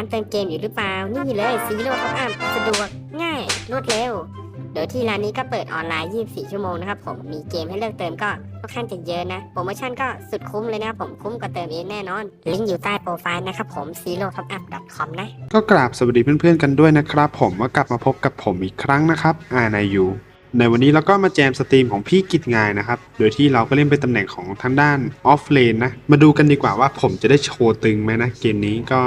านเติมเกมอยู่หรือเปล่า นี่เลยซีโร่ท็อปอัพสะดวกง่ายรวดเร็ว โดยที่ร้านนี้ก็เปิดออนไลน์ 24 ชั่วโมงนะครับผม มีเกมให้เลือกเติมก็ค่อนข้างจะเยอะนะ โปรโมชั่นก็สุดคุ้มเลยนะครับผม คุ้มกว่าเติมเองแน่นอน ลิงก์อยู่ใต้โปรไฟล์นะครับผม zerotop-up.com นะ ก็กราบสวัสดีเพื่อนๆกันด้วยนะครับ ผมว่ากลับมาพบกับผมอีกครั้งนะครับอานายูในวันนี้เราก็มาแจมสตรีมของพี่กิจงายนะครับ โดยที่เราก็เล่นเป็นตำแหน่งของทางด้านออฟเลนนะ มาดูกันดีกว่าว่าผมจะได้โชว์ตึงไหมนะ เกมนี้ก็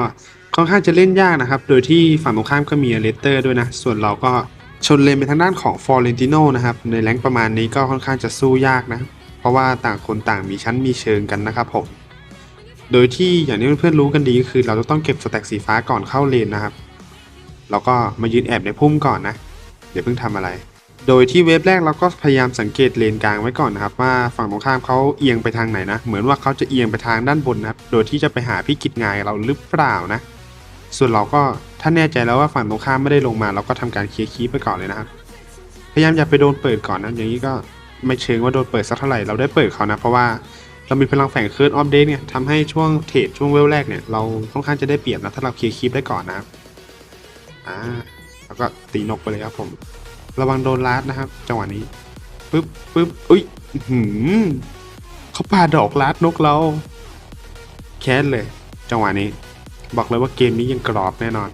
ค่อนข้างจะเล่นยากนะครับ โดยที่ฝั่งตรงข้ามก็มีเลสเตอร์ด้วยนะ ส่วนเราก็ชนเลนไปทางด้านของฟอร์เรนติโนนะครับ ในแรงประมาณนี้ก็ค่อนข้างจะสู้ยากนะ เพราะว่าต่างคนต่างมีชั้นมีเชิงกันนะครับผม โดยที่อย่างที่เพื่อนๆรู้กันดีก็คือ เราจะต้องเก็บสแต็กสีฟ้าก่อนเข้าเลนนะครับเราก็มายืนแอบในพุ่มก่อนนะเดี๋ยวเพิ่งทำอะไร โดยที่เวฟแรกเราก็พยายามสังเกตเลนกลางไว้ก่อนนะครับว่าฝั่งตรงข้ามเขาเอียงไปทางไหนนะ เหมือนว่าเขาจะเอียงไปทางด้านบนนะครับ โดยที่จะไปหาพี่กิจงายเราหรือเปล่านะ ส่วนเราก็ถ้าแน่ใจแล้วว่าฝั่งตรงข้ามไม่ได้ลงมา เราก็ทำการเคลียร์คีปไปก่อนเลยนะครับ พยายามอย่าไปโดนเปิดก่อนนะอย่างนี้ก็ไม่เชิงว่าโดนเปิดสักเท่าไหร่เราได้เปิดเขานะ เพราะว่าเรามีพลังแฝงเคิร์ดออฟเดตเนี่ยทำให้ช่วงเทรดช่วงเวลแรกเนี่ยเราค่อนข้างจะได้เปรียบนะถ้าเราเคลียร์คีปได้ก่อนนะครับอ่าแล้วก็ตีนกไปเลยครับผม ระวังโดนลาดนะครับ จังหวะนี้ปึ๊บปึ๊บอุ้ยหืมเขาปาดอกลาดนกเรา แค้นเลย จังหวะนี้ บอกเลยว่าเกมนี้ยังกรอบแน่นอน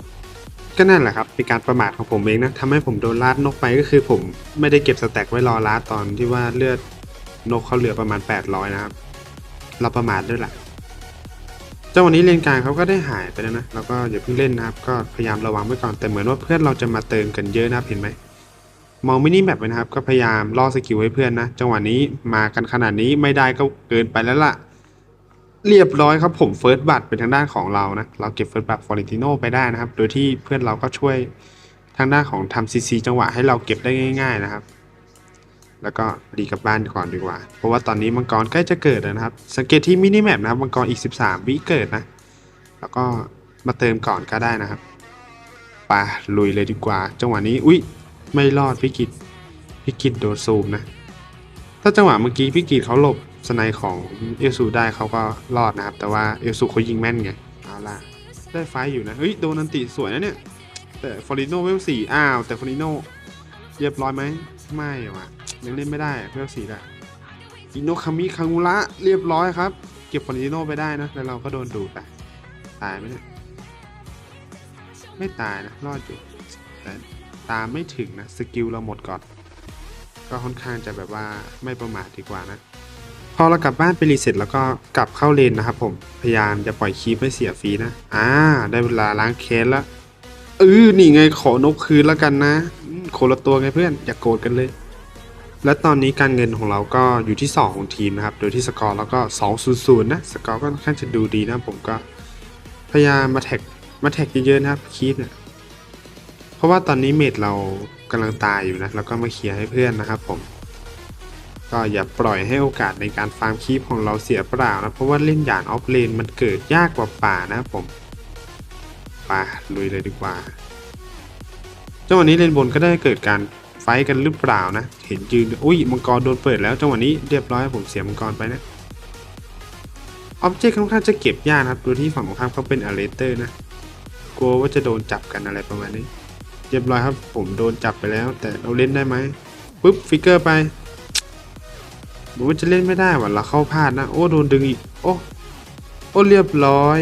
ก็นั่นแหละครับเป็นการประมาทของผมเองนะทำให้ผมโดนลาดนกไปก็คือผมไม่ได้เก็บสแต็กไว้รอลาดตอนที่ว่าเลือดนกเขาเหลือประมาณ 800 นะครับ เราประมาทด้วยแหละจังหวะนี้เลนกลางเขาก็ได้หายไปแล้วนะแล้วก็อย่าเพิ่งเล่นนะครับ ก็พยายามระวังไว้ก่อนแต่เหมือนว่าเพื่อนเราจะมาเติมกันเยอะนะเห็นไหมมองมินิแมปไว้นะครับ ก็พยายามล่อสกิลให้เพื่อนนะ จังหวะนี้มากันขนาดนี้ไม่ได้ก็เกินไปแล้วล่ะ เรียบร้อยครับผมเฟิร์สบัตเป็นทางด้านของเรานะ เราเก็บเฟิร์สบัตฟอร์เรนติโนไปได้นะครับ โดยที่เพื่อนเราก็ช่วยทางด้านของทำซีซีจังหวะให้เราเก็บได้ง่าย ๆนะครับ แล้วก็รีกับบ้านก่อนดีกว่า เพราะว่าตอนนี้มังกรใกล้จะเกิดแล้วนะครับ สังเกตที่มินิแมปนะครับมังกรอีก 13 วิเกิดนะ แล้วก็มาเติมก่อนก็ได้นะครับปะลุยเลยดีกว่า จังหวะนี้อุ้ยไม่รอดพี่กิตพี่กิตโดนซูมนะ ถ้าจังหวะเมื่อกี้พี่กีดเขาหลบ สไนของเอลซูได้เขาก็รอดนะครับ แต่ว่าเอลซูเขายิงแม่นไงเอาล่ะได้ไฟอยู่นะเฮ้ยโดนันติสวยนะเนี่ย แต่ฟอริโนเวลสี่อ้าว แต่ฟอริโนเรียบร้อยไหมไม่ว่ะยังเล่นไม่ได้เวลสี่ละอินโนคามิคังุระเรียบร้อยครับ เก็บฟอริโนไปได้นะแล้วเราก็โดนดูดไปตายไหมเนี่ยไม่ตายนะรอดอยู่แต่ตามไม่ถึงนะสกิลเราหมดก่อน ก็ค่อนข้างจะแบบว่าไม่ประมาทดีกว่านะ พอเรากลับบ้านไปรีเซ็ตแล้วก็กลับเข้าเลนนะครับผมพยายามจะปล่อยคีปไม่เสียฟรีนะอ่าได้เวลาล้างแค้นแล้วเออนี่ไงขอนกคืนแล้วกันนะอืมคนละตัวไงเพื่อนอย่ากโกรธกันเลย และตอนนี้การเงินของเราก็อยู่ที่ 2 ของทีมนะครับ โดยที่สกอร์แล้วก็2 0 0นะสกอร์ก็ค่อนข้างจะดูดีนะผมก็พยายามมาแท็กมาแท็กเยอะๆนะครับคีปเนี่ยเพราะว่าตอนนี้เมดเรากำลังตายอยู่นะแล้วก็มาเคลียร์ให้เพื่อนนะครับผม ก็อย่าปล่อยให้โอกาสในการฟาร์มคีปของเราเสียเปล่านะ เพราะว่าเล่นหยานออฟเลนมันเกิดยากกว่าป่านะครับผมป่าลุยเลยดีกว่าจังหวะนี้เลนบนก็ได้เกิดการไฟกันหรือเปล่านะ เห็นยืนอุ้ยมังกรโดนเปิดแล้วจังหวะนี้เรียบร้อยผมเสียมังกรไปนะออบเจกต์ค่อนข้างจะเก็บยากนะครับดูที่ฝั่งของข้ามเขาเป็นอเลเตอร์นะกลัวว่าจะโดนจับกันอะไรประมาณนี้ เรียบร้อยครับผมโดนจับไปแล้ว แต่เราเล่นได้ไหมปุ๊บฟิกเกอร์ไป บอกว่าจะเล่นไม่ได้ว่ะเราเข้าพลาดนะ โอ้โดนดึงอีก โอ้โอ้เรียบร้อย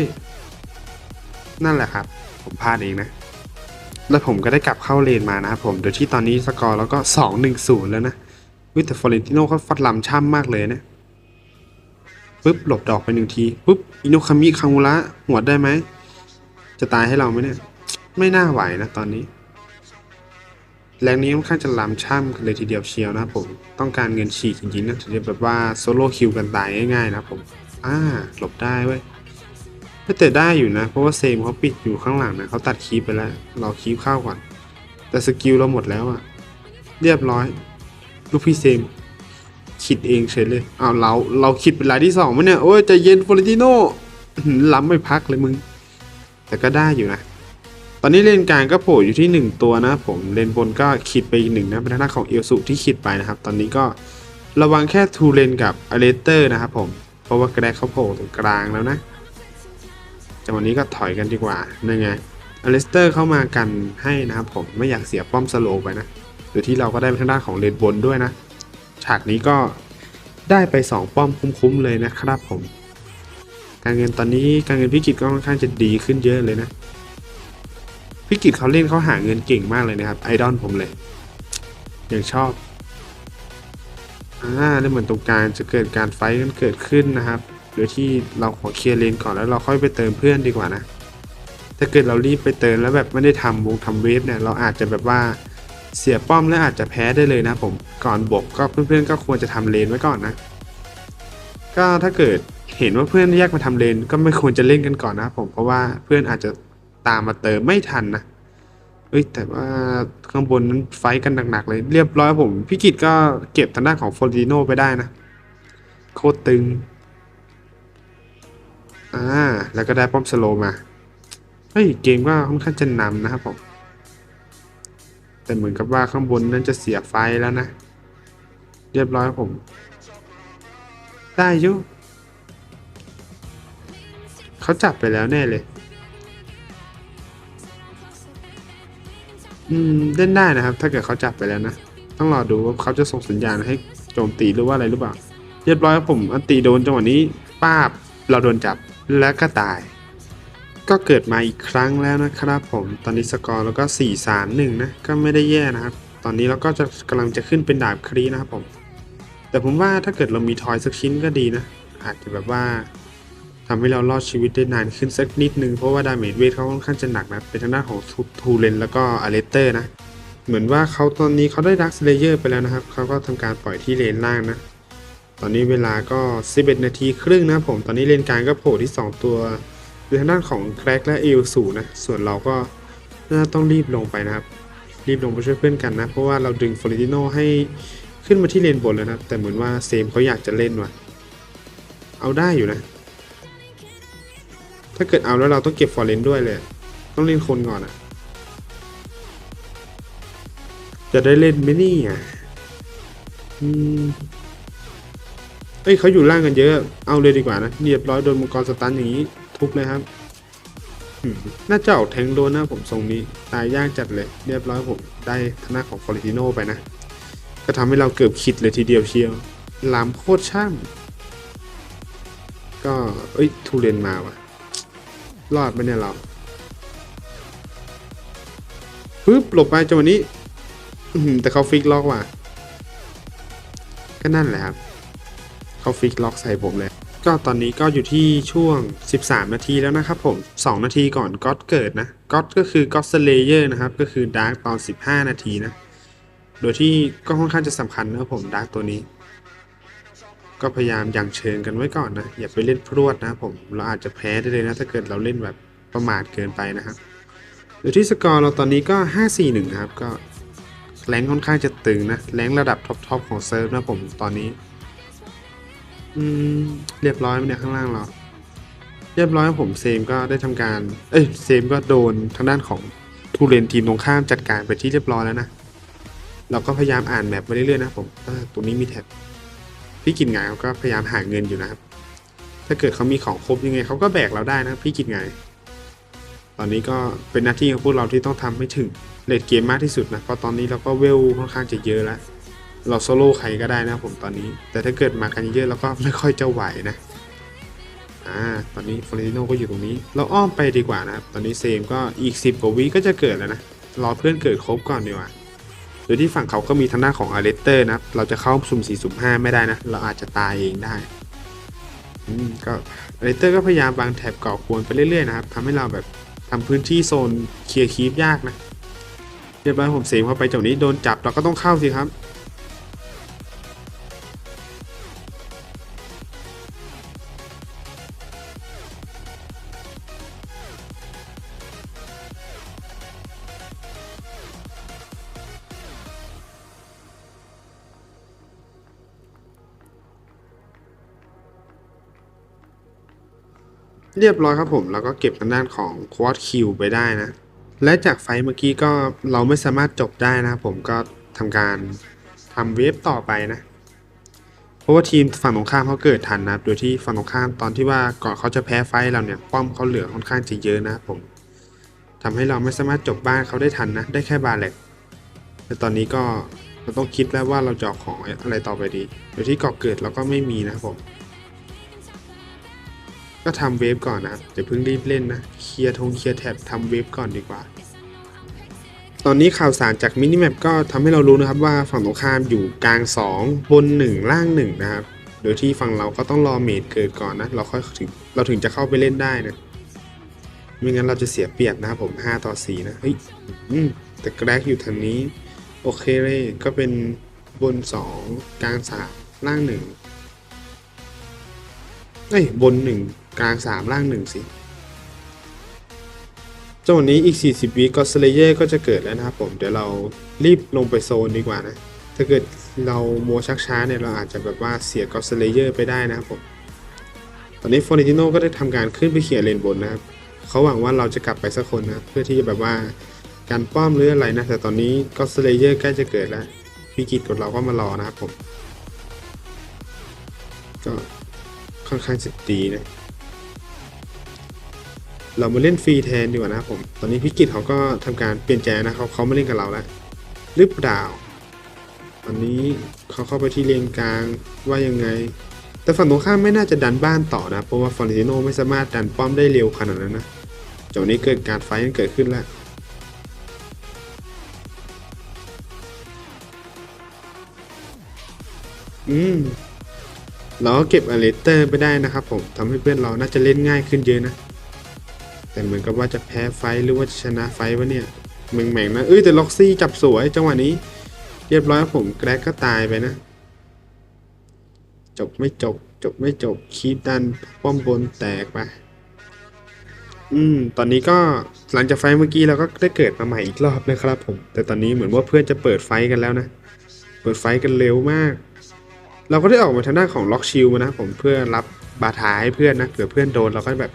นั่นแหละครับ ผมพลาดเองนะ แล้วผมก็ได้กลับเข้าเลนมานะครับผม โดยที่ตอนนี้สกอร์แล้วก็ 2-1-0 แล้วนะวิแต่ฟอเรนติโนเขาฟัดลำช่ำมากเลยนะปุ๊บหลบดอกไปหนึ่งทีปุ๊บอินโนคามิคังุระหัวได้ไหม จะตายให้เราไหมเนี่ย ไม่น่าไหวนะตอนนี้ แรงนี้ค่อนข้างจะลามช่ำกันเลยทีเดียวเชียวนะครับผม ต้องการเงินฉีกจริงๆนะถึงจะแบบว่าโซโล่คิวกันตายง่ายๆนะผม อ่า หลบได้เว้ยไม่แต่ได้อยู่นะ เพราะว่าเซมเขาปิดอยู่ข้างหลังนะเขาตัดคีปไปแล้ว เราคีปเข้าก่อน แต่สกิลเราหมดแล้วอะเรียบร้อย ลูกพี่เซม คิดเองเฉยเลยอ้าวเราเราคิดเป็นรายที่สองมั้ยเนี่ย โอ้ยใจเย็นฟลอเรนติโน่ล้ำไม่พักเลยมึง แต่ก็ได้อยู่นะ อนนี้เลนกลางก็โผล่อยู่ที่ 1 ตัวนะผมเลนบนก็คิดไปอีกหนึ่งนะเป็นทางด้านของเอลสุที่คิดไปนะครับ ตอนนี้ก็ระวังแค่ทูเลนกับอเลเตอร์นะครับผมเพราะว่าแกรกเขาโผล่ตรงกลางแล้วนะจังหวะนี้ก็ถอยกันดีกว่านั่ไงอลิสเตอร์เข้ามากันให้นะครับผมไม่อยากเสียป้อมสโลไปนะโดยที่เราก็ได้ไปทางด้านของเลนบนด้วยนะ ฉากนี้ก็ได้ไป 2 ป้อมคุ้มๆเลยนะครับผม การเงินตอนนี้การเงินพิกิจก็ค่อนข้างจะดีขึ้นเยอะเลยนะ พิกิจเขาเล่นเขาหาเงินเก่งมากเลยนะครับ ไอดอลผมเลยอย่างชอบอ่าแล้วเหมือนตรงกลางจะเกิดการไฟกันเกิดขึ้นนะครับ โดยที่เราขอเคลียร์เลนก่อนแล้วเราค่อยไปเติมเพื่อนดีกว่านะ ถ้าเกิดเรารีบไปเติมแล้วแบบไม่ได้ทำวงทำเวฟเนี่ยเราอาจจะแบบว่าเสียป้อมและอาจจะแพ้ได้เลยนะผมก่อนบวกก็เพื่อนๆก็ควรจะทำเลนไว้ก่อนนะ ก็ถ้าเกิดเห็นว่าเพื่อนแยกมาทำเลนก็ไม่ควรจะเล่นกันก่อนนะผมเพราะว่าเพื่อนอาจจะ ตามมาเติมไม่ทันนะเอ้ยแต่ว่าข้างบนนั้นไฟกันหนักๆเลย เรียบร้อยผมพี่กิตก็เก็บทางด้านของฟอร์ติโนไปได้นะ โคตรตึง อ่า แล้วก็ได้ป้อมสโลมาเฮ้ยเกมก็ค่อนข้างจะนำนะครับผม แต่เหมือนกับว่าข้างบนนั้นจะเสียไฟแล้วนะ เรียบร้อยผม ได้อยุเขาจับไปแล้วแน่เลย อืมเล่นได้นะครับ ถ้าเกิดเขาจับไปแล้วนะ ต้องรอดูว่าเขาจะส่งสัญญาณให้โจมตีหรือว่าอะไรหรือเปล่า เรียบร้อยครับผมอันตีโดนจังหวะนี้ป้าบเราโดนจับแล้วก็ตาย ก็เกิดมาอีกครั้งแล้วนะครับผมตอนนี้สกอร์แล้วก็ 4 3 1 นะ ก็ไม่ได้แย่นะครับ ตอนนี้เราก็จะกำลังจะขึ้นเป็นดาบครีนะครับผม แต่ผมว่าถ้าเกิดเรามีทอยสักชิ้นก็ดีนะ อาจจะแบบว่า ทำให้เรารอดชีวิตได้นานขึ้นสักนิดนึงเพราะว่าดาเมจเวทเขาค่อนข้างจะหนักนะเป็นทางด้านของทูเลนแล้วก็อเลสเตอร์นะ เหมือนว่าเขาตอนนี้เขาได้ดักสเลเยอร์ไปแล้วนะครับเขาก็ทำการปล่อยที่เลนล่างนะ ตอนนี้เวลาก็ 11 นาทีครึ่งนะผมตอนนี้เลนกลางก็โผล่ที่ 2 ตัวคือทางด้านของแคร็กและเอลสูนะ ส่วนเราก็น่าต้องรีบลงไปนะครับ รีบลงไปช่วยเพื่อนกันนะ เพราะว่าเราดึงฟลอริติโนให้ขึ้นมาที่เลนบนแล้วนะแต่เหมือนว่าเซมเขาอยากจะเล่นว่ะ เอาได้อยู่นะ ถ้าเกิดเอาแล้วเราต้องเก็บฟอร์เรนด้วยเลย ต้องเล่นคนก่อนอะจะได้เล่นไหมนี่อะเอ้ยเขาอยู่ล่างกันเยอะ เอาเลยดีกว่านะเรียบร้อยโดนมังกรสตันอย่างนี้ ทุบเลยครับน่าจะออกแทงโดนนะผมทรงนี้ ตายยากจัดเลย เรียบร้อยผมได้ทานาของฟอริติโนไปนะ ก็ทำให้เราเกือบคิดเลยทีเดียวเชียวลามโคตรช่ำก็ เอ้ย ทูเรนมาว่ะ รอดไหมเนี่ยเราปึ๊บหลบไปจังหวะนี้แต่เขาฟิกล็อกว่ะ ก็นั่นแหละครับเขาฟิกล็อกใส่ผมเลย ก็ตอนนี้ก็อยู่ที่ช่วง 13 นาทีแล้วนะครับผม 2 นาทีก่อนก็อดเกิดนะก็อดก็คือก็อดสเลเยอร์นะครับ ก็คือดาร์กตอน 15 นาทีนะ โดยที่ก็ค่อนข้างจะสำคัญนะครับผมดาร์กตัวนี้ ก็พยายามยังเชิงกันไว้ก่อนนะ อย่าไปเล่นพรวดนะผม เราอาจจะแพ้ได้เลยนะ ถ้าเกิดเราเล่นแบบประมาทเกินไปนะครับโดยที่สกอร์เราตอนนี้ก็ 5-4-1 นะครับ ก็แรงค่อนข้างจะตึงนะ แรงระดับท็อปๆของเซิร์ฟนะผมตอนนี้อืมเรียบร้อยไหมเนี่ยข้างล่างเรา เรียบร้อยผมเซมก็ได้ทำการ เอ้ยเซมก็โดนทางด้านของทูเรนทีมตรงข้ามจัดการไปที่เรียบร้อยแล้วนะ เราก็พยายามอ่านแมปไปเรื่อยๆนะผมตรงนี้มีแท็บ พี่กินไงเขาก็พยายามหาเงินอยู่นะครับ ถ้าเกิดเขามีของครบยังไงเขาก็แบกเราได้นะพี่กินไง ตอนนี้ก็เป็นหน้าที่ของพวกเราที่ต้องทำให้ถึงเลดเกมมากที่สุดนะเพราะตอนนี้เราก็เวลค่อนข้างจะเยอะแล้วเราโซโล่ใครก็ได้นะผมตอนนี้ แต่ถ้าเกิดมากันเยอะแล้วก็ไม่ค่อยจะไหวนะอ่าตอนนี้ฟลอริโนก็อยู่ตรงนี้ เราอ้อมไปดีกว่านะครับตอนนี้เซมก็อีก 10กว่าวิก็จะเกิดแล้วนะรอเพื่อนเกิดครบก่อนดีกว่า โดยที่ฝั่งเขาก็มีทางด้านของอาร์เรสเตอร์นะครับเราจะเข้าสุ่ม4สุ่ม5ไม่ได้นะ เราอาจจะตายเองได้อืมก็อาร์เรสเตอร์ก็พยายามวางแถบก่อควนไปเรื่อยๆนะครับทำให้เราแบบทำพื้นที่โซนเคลียร์คีฟยากนะเรียบร้อยผมเซมเข้าไปจากนี้โดนจับเราก็ต้องเข้าสิครับ เรียบร้อยครับผม แล้วก็เก็บทางด้านของควอ d คิวไปได้นะ และจากไฟเมื่อกี้ก็เราไม่สามารถจบได้นะครับผมก็ทำการทำเวฟต่อไปนะ เพราะว่าทีมฝั่งตรงข้ามเขาเกิดทันนะโดยที่ฝั่งตรงข้ามตอนที่ว่าก่อนเขาจะแพ้ไฟเราเนี่ยป้อมเขาเหลือค่อนข้างจะเยอะนะผมทำให้เราไม่สามารถจบบ้านเขาได้ทันนะ ได้แค่บาแลกแต่ตอนนี้ก็เราต้องคิดแล้วว่าเราจะออกของอะไรต่อไปดี โดยที่เกาะเกิดเราก็ไม่มีนะครับผม ก็ทำเวฟก่อนนะครับอย่าเพิ่งรีบเล่นนะ เคลียร์ธงเคลียร์แท็บทำเวฟก่อนดีกว่า ตอนนี้ข่าวสารจากมินิแมปก็ทำให้เรารู้นะครับว่าฝั่งตรงข้ามอยู่กลาง 2 บน 1 ล่าง 1 นะครับ โดยที่ฝั่งเราก็ต้องรอเมดเกิดก่อนนะ เราค่อยถึงเราถึงจะเข้าไปเล่นได้นะไม่งั้นเราจะเสียเปรียบนะครับผม 5 ต่อ 4 นะ เฮ้ยแต่แกรกอยู่ทางนี้ โอเคเลย ก็เป็นบน 2 กลาง 3 ล่าง 1เอ้ยบน 1 กลาง 3 ล่าง 1 สิจังหวะนี้อีก 40 วิก็สเลเยอร์ก็จะเกิดแล้วนะครับผม เดี๋ยวเรารีบลงไปโซนดีกว่านะ ถ้าเกิดเราโมชักช้าเนี่ย เราอาจจะแบบว่าเสียก็สเลเยอร์ไปได้นะครับผม ตอนนี้ฟอร์นิติโนก็ได้ทำการขึ้นไปเคลียเลนบนนะครับ เขาหวังว่าเราจะกลับไปสักคนนะ เพื่อที่จะแบบว่าการป้อมหรืออะไรนะ แต่ตอนนี้ก็สเลเยอร์ใกล้จะเกิดแล้วพิกิจกดเราก็มารอนะครับผม ก็ค่อนข้างจะดีนะ เรามาเล่นฟรีแทนดีกว่านะครับผม ตอนนี้พิกิจเขาก็ทำการเปลี่ยนใจนะเขาเขาไม่เล่นกับเราแล้วหรือเปล่า ตอนนี้เขาเข้าไปที่เลนกลางว่ายังไง แต่ฝั่งตรงข้ามไม่น่าจะดันบ้านต่อนะ เพราะว่าฟอร์เรนติโนไม่สามารถดันป้อมได้เร็วขนาดนั้นนะจากนี้เกิดการไฟกันเกิดขึ้นแล้วอืมเราก็เก็บอเลสเตอร์ไปได้นะครับผมทำให้เพื่อนเราน่าจะเล่นง่ายขึ้นเยอะนะ แต่เหมือนกับว่าจะแพ้ไฟหรือว่าจะชนะไฟวะเนี่ยแม่งแม่งๆนะเอ้ยแต่ล็อกซี่จับสวยจังหวะนี้ เรียบร้อยผมแกรกก็ตายไปนะ จบไม่จบ จบไม่จบคีบดันป้อมบนแตกไปอืม ตอนนี้ก็หลังจากไฟเมื่อกี้เราก็ได้เกิดมาใหม่อีกรอบนะครับผม แต่ตอนนี้เหมือนว่าเพื่อนจะเปิดไฟกันแล้วนะ เปิดไฟกันเร็วมาก เราก็ได้ออกมาทางด้านของล็อกชิลมานะผมเพื่อรับบาทาให้เพื่อนนะเผื่อเพื่อนโดนเราก็แบบ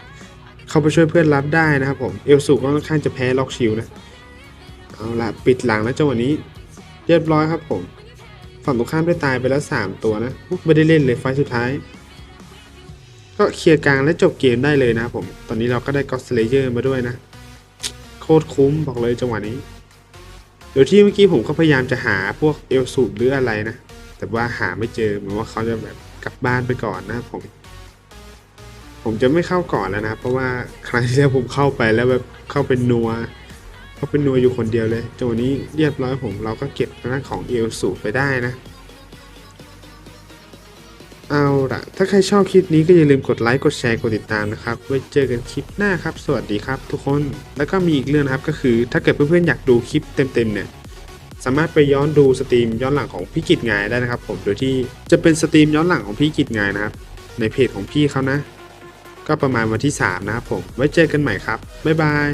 เข้าไปช่วยเพื่อนรับได้นะครับผม เอลสูก็ค่อนข้างจะแพ้ล็อกชิลนะ เอาละปิดหลังแล้วจังหวะนี้ เรียบร้อยครับผม ฝั่งตรงข้ามได้ตายไปแล้ว 3 ตัวนะไม่ได้เล่นเลยไฟสุดท้าย ก็เคลียร์กลางและจบเกมได้เลยนะครับผม ตอนนี้เราก็ได้ก็อ s เลเยอร์มาด้วยนะ โคตรคุ้มบอกเลยจังหวะนี้โดยที่เมื่อกี้ผมก็พยายามจะหาพวกเอลสูบหรืออะไรนะ แต่ว่าหาไม่เจอเหมือนว่าเขาจะแบบกลับบ้านไปก่อนนะครับผม ผมจะไม่เข้าก่อนแล้วนะ เพราะว่าครั้งที่แล้วผมเข้าไปแล้วแบบเข้าเป็นนัว เข้าเป็นนัวอยู่คนเดียวเลยจังหวะนี้เรียบร้อยผมเราก็เก็บทางด้านของเอลสูไปได้นะ เอาล่ะถ้าใครชอบคลิปนี้ก็อย่าลืมกดไลค์กดแชร์กดติดตามนะครับ ไว้เจอกันคลิปหน้าครับ สวัสดีครับ ทุกคนแล้วก็มีอีกเรื่องครับก็คือถ้าเกิดเพื่อนๆอยากดูคลิปเต็มๆเนี่ยสามารถไปย้อนดูสตรีมย้อนหลังของพี่กิจงายได้นะครับ ผมโดยที่จะเป็นสตรีมย้อนหลังของพี่กิจงายนะครับในเพจของพี่เขานะ ก็ประมาณวันที่ 3 นะครับผม ไว้เจอกันใหม่ครับ บ๊ายบาย